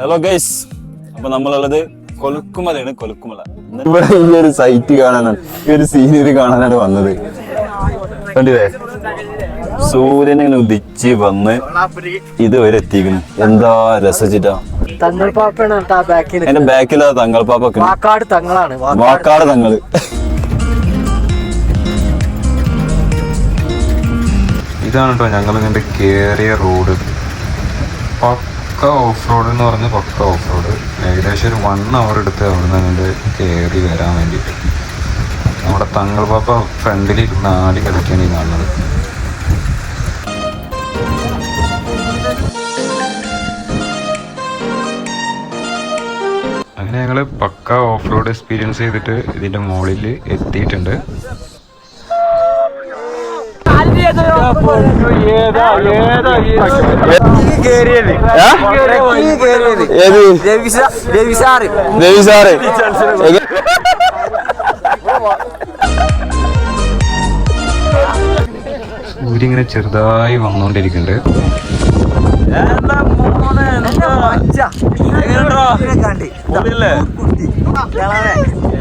Hello guys അപ്പൊ നമ്മളുള്ളത് കൊലുക്കുമലയാണ് കൊലുക്കുമല. ഇവിടെ ഈ ഒരു സൈറ്റ് കാണാനാണ്. ഈ ഒരു സീനറി കാണാനാണ് വന്നത്. കണ്ടില്ലേ? സൂര്യൻ ഇങ്ങനെ ഉദിച്ച് വന്ന് ഇതുവരെ എത്തിക്കുന്നു. എന്താ രസിച്ചിട്ടാ തങ്ങൾ പാപ്പയാണ് കേട്ടോ ആ ബാക്കിൽ എന്റെ ബാക്കിലാ തങ്ങൾ പാപ്പൊക്കെ വാക്കാട് തങ്ങളാണ് വാക്കാട്. വാക്കാട് തങ്ങൾ. ഇതാണ് കേട്ടോ ഞങ്ങൾ ഇതിന്റെ കയറിയ റോഡ്. പക്ക ഓഫ് റോഡ് എന്ന് പറഞ്ഞ് പക്ക ഓഫ് റോഡ് ഏകദേശം ഒരു വൺ അവർ എടുത്ത് അവിടെ നിന്ന് അങ്ങോട്ട് കയറി വരാൻ വേണ്ടിയിട്ട്. നമ്മുടെ തങ്ങൾ പാപ്പ ഫ്രണ്ടിൽ ഇരുന്ന് ആടി ഈ കാണുന്നത്. അങ്ങനെ ഞങ്ങൾ പക്ക ഓഫ് റോഡ് എക്സ്പീരിയൻസ് ചെയ്തിട്ട് ഇതിന്റെ മുകളിൽ എത്തിയിട്ടുണ്ട്. ഏത് രവി സാറ് സൂര്യ ഇങ്ങനെ ചെറുതായി വന്നുകൊണ്ടിരിക്കുന്നുണ്ട്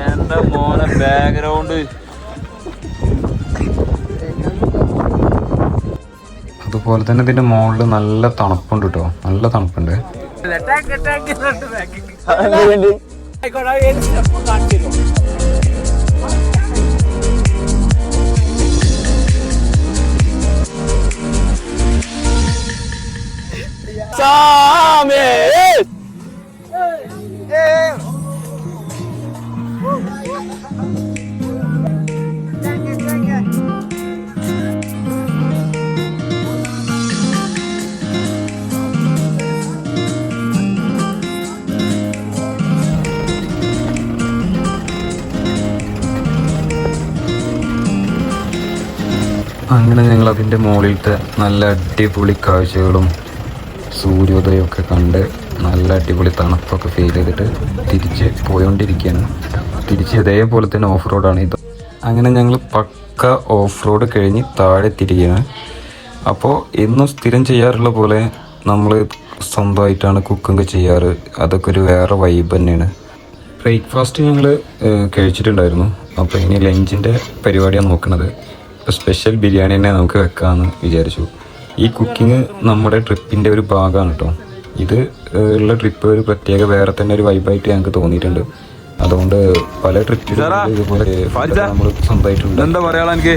എന്താ മോനെ ബാക്ക്ഗ്രൗണ്ട് അതുപോലെ തന്നെ ഇതിന്റെ മുകളിൽ നല്ല തണുപ്പുണ്ട് കേട്ടോ നല്ല തണുപ്പുണ്ട്. സാമേ അങ്ങനെ ഞങ്ങൾ അതിന്റെ മുകളിലത്തെ നല്ല അടിപൊളി കാഴ്ചകളും സൂര്യോദയമൊക്കെ കണ്ട് നല്ല അടിപൊളി തണുപ്പൊക്കെ ഫീൽ ചെയ്തിട്ട് തിരിച്ച് പോയോണ്ടിരിക്കുകയാണ്. തിരിച്ച് ഇതേപോലെ തന്നെ ഓഫ് റോഡാണ് ഇത്. അങ്ങനെ ഞങ്ങൾ പക്ക ഓഫ് റോഡ് കഴിഞ്ഞ് താഴെ തിരികെയാണ് അപ്പോൾ എന്നും സ്ഥിരം ചെയ്യാറുള്ള പോലെ നമ്മൾ സ്വന്തമായിട്ടാണ് കുക്കൊക്കെ ചെയ്യാറ്. അതൊക്കെ ഒരു വേറെ വൈബ് തന്നെയാണ്. ബ്രേക്ക്ഫാസ്റ്റ് ഞങ്ങൾ കഴിച്ചിട്ടുണ്ടായിരുന്നു. അപ്പോൾ ഇനി ലഞ്ചിന്റെ പരിപാടിയാണ് നോക്കുന്നത് സ്പെഷ്യൽ ബിരിയാണി തന്നെ നമുക്ക് വെക്കാമെന്ന് വിചാരിച്ചു. ഈ കുക്കിംഗ് നമ്മുടെ ട്രിപ്പിന്റെ ഒരു ഭാഗമാണ് കേട്ടോ ഇത് ഉള്ള ട്രിപ്പ് ഒരു പ്രത്യേക വേറെ തന്നെ ഒരു വൈബായിട്ട് ഞങ്ങൾക്ക് തോന്നിയിട്ടുണ്ട്. അതുകൊണ്ട് പല ട്രിപ്പിലും ഇതുപോലെ നമ്മൾ സ്വന്തമായിട്ടുണ്ട്. എന്താ പറയാ എനിക്ക്?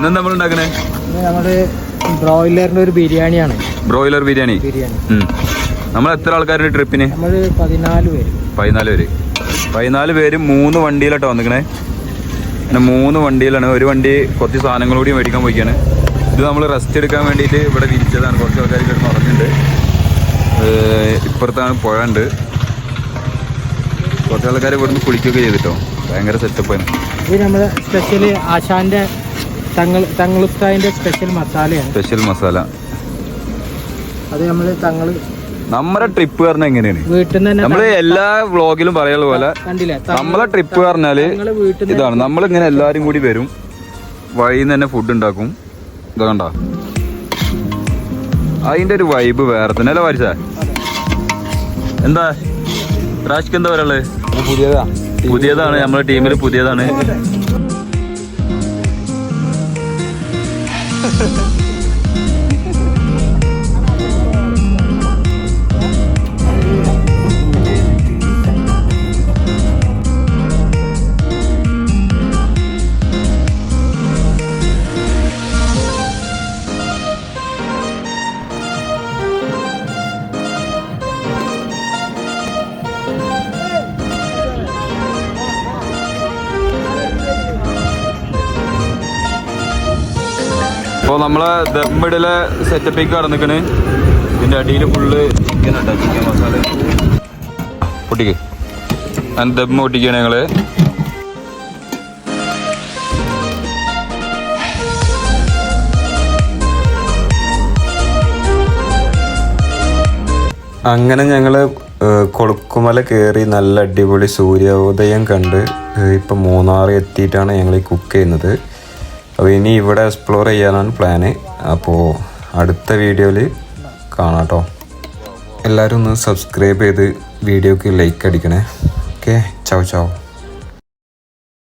നമ്മൾ ഉണ്ടാക്കണേ നമ്മുടെ ബ്രോയിലറിന്റെ ഒരു ബിരിയാണിയാണ്. ബ്രോയിലർ ബിരിയാണി? ബിരിയാണി. നമ്മൾ എത്ര ആൾക്കാരുടെ ട്രിപ്പിന് നമ്മൾ പതിനാല് പേര്. പതിനാല് പേര്. പതിനാല് പേര് മൂന്ന് വണ്ടിയിലോ വന്നിക്കണേ. പിന്നെ മൂന്ന് വണ്ടിയിലാണ്. ഒരു വണ്ടി കുറച്ച് സാധനങ്ങൾ കൂടി മേടിക്കാൻ പോയിക്കാണ്. ഇത് നമ്മൾ റെസ്റ്റ് എടുക്കാൻ വേണ്ടിയിട്ട് ഇവിടെ വിരിച്ചതാണ് കുറച്ച് ആൾക്കാർ ഇവിടെ പറഞ്ഞിട്ടുണ്ട് ഇപ്പുറത്താണ് പുഴ ഉണ്ട് കുറച്ച് ആൾക്കാർ ഇവിടുന്ന് കുളിക്കുകയൊക്കെ ചെയ്തിട്ടോ. ഭയങ്കര സെറ്റപ്പാണ് ഇത് നമ്മുടെ സ്പെഷ്യൽ ആശാന്റെ തങ്ങൾ തങ്ങളുസ്താവിന്റെ സ്പെഷ്യൽ മസാലയാണ്. സ്പെഷ്യൽ മസാല. അത് നമ്മൾ തങ്ങൾ നമ്മുടെ ട്രിപ്പ് പറഞ്ഞ എങ്ങനെയാണ്? നമ്മൾ എല്ലാ വ്ളോഗിലും പറയാനുള്ള പോലെ കണ്ടില്ലേ? നമ്മളെ ട്രിപ്പ് പറഞ്ഞാൽ ഇതാണ് നമ്മൾ ഇങ്ങനെ നമ്മളിങ്ങനെ എല്ലാരും കൂടി വരും. വഴിയിൽ നിന്ന് തന്നെ ഫുഡ് ഉണ്ടാക്കും. ഇതാ കണ്ട? അതിന്റെ ഒരു വൈബ് വേറെ തന്നെ. അല്ലേ വാരിച്ച എന്താ? റാഷ്ക്ക് എന്താ പറയുള്ളത് പുതിയതാ. പുതിയതാണ്. നമ്മുടെ ടീമിൽ പുതിയതാണ്. അപ്പോൾ നമ്മളെ ദമ്മിടലെ സെറ്റപ്പിക്ക് കടന്നിക്കണ് ഇതിന്റെ അടിയിൽ ഫുള്ള് ചിക്കൻ ഉണ്ടോ. ചിക്കൻ മസാല പൊട്ടിക്ക്. ഞാൻ ദമ്മ് പൊട്ടിക്കാണ് ഞങ്ങൾ അങ്ങനെ ഞങ്ങൾ കൊളുക്കുമല കയറി നല്ല അടിപൊളി സൂര്യോദയം കണ്ട് ഇപ്പം മൂന്നാർ എത്തിയിട്ടാണ് ഞങ്ങൾ ഈ കുക്ക് ചെയ്യുന്നത്. അപ്പോൾ ഇനി ഇവിടെ എക്സ്പ്ലോർ ചെയ്യാനാണ് പ്ലാന് അപ്പോൾ അടുത്ത വീഡിയോയിൽ കാണാം കേട്ടോ എല്ലാവരും ഒന്ന് സബ്സ്ക്രൈബ് ചെയ്ത് വീഡിയോക്ക് ലൈക്ക് അടിക്കണേ. ഓക്കെ ചാവ് ചാവ്.